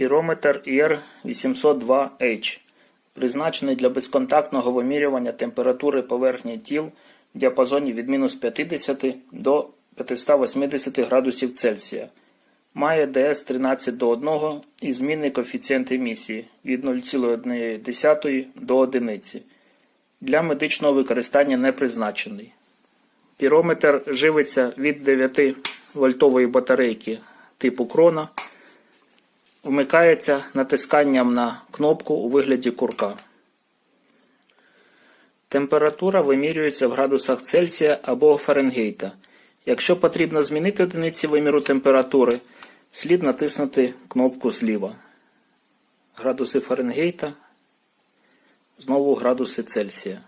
Пірометр IR802H, призначений для безконтактного вимірювання температури поверхні тіл в діапазоні від мінус 50 до 580 градусів Цельсія. Має ДС 13 до 1 і змінний коефіцієнт емісії від 0,1 до 1. Для медичного використання не призначений. Пірометр живиться від 9 вольтової батарейки типу крона. Вмикається натисканням на кнопку у вигляді курка. Температура вимірюється в градусах Цельсія або Фаренгейта. Якщо потрібно змінити одиниці виміру температури, слід натиснути кнопку зліва. Градуси Фаренгейта, знову градуси Цельсія.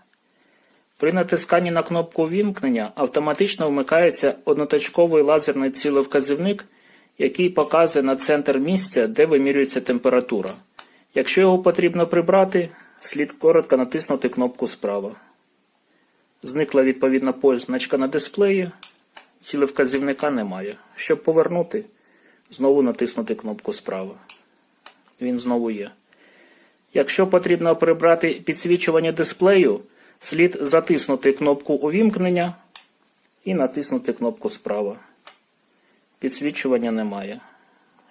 При натисканні на кнопку вімкнення автоматично вмикається одноточковий лазерний цілевказівник, який показує на центр місця, де вимірюється температура. Якщо його потрібно прибрати, слід коротко натиснути кнопку справа. Зникла відповідна позначка на дисплеї, цілевказівника немає. Щоб повернути, знову натиснути кнопку справа. Він знову є. Якщо потрібно прибрати підсвічування дисплею, слід затиснути кнопку увімкнення і натиснути кнопку справа. Підсвічування немає.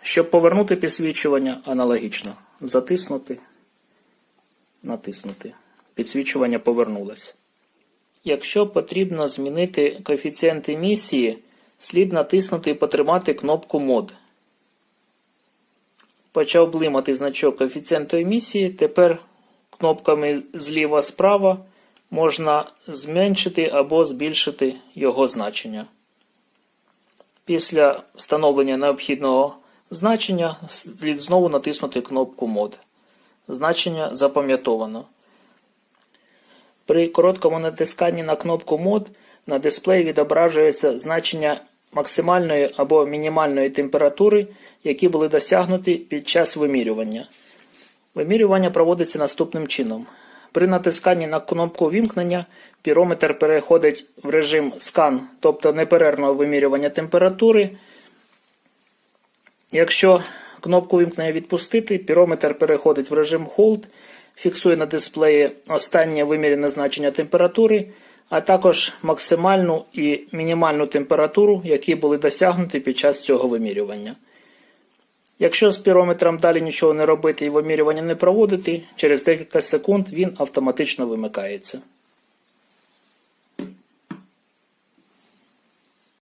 Щоб повернути підсвічування, аналогічно. Затиснути, натиснути. Підсвічування повернулось. Якщо потрібно змінити коефіцієнт емісії, слід натиснути і потримати кнопку мод. Почав блимати значок коефіцієнту емісії. Тепер кнопками зліва-справа можна зменшити або збільшити його значення. Після встановлення необхідного значення слід знову натиснути кнопку мод. Значення запам'ятовано. При короткому натисканні на кнопку мод на дисплеї відображується значення максимальної або мінімальної температури, які були досягнуті під час вимірювання. Вимірювання проводиться наступним чином. При натисканні на кнопку вімкнення пірометр переходить в режим скан, тобто неперервного вимірювання температури. Якщо кнопку вімкнення відпустити, пірометр переходить в режим Hold, фіксує на дисплеї останнє вимірене значення температури, а також максимальну і мінімальну температуру, які були досягнуті під час цього вимірювання. Якщо з пірометром далі нічого не робити і вимірювання не проводити, через декілька секунд він автоматично вимикається.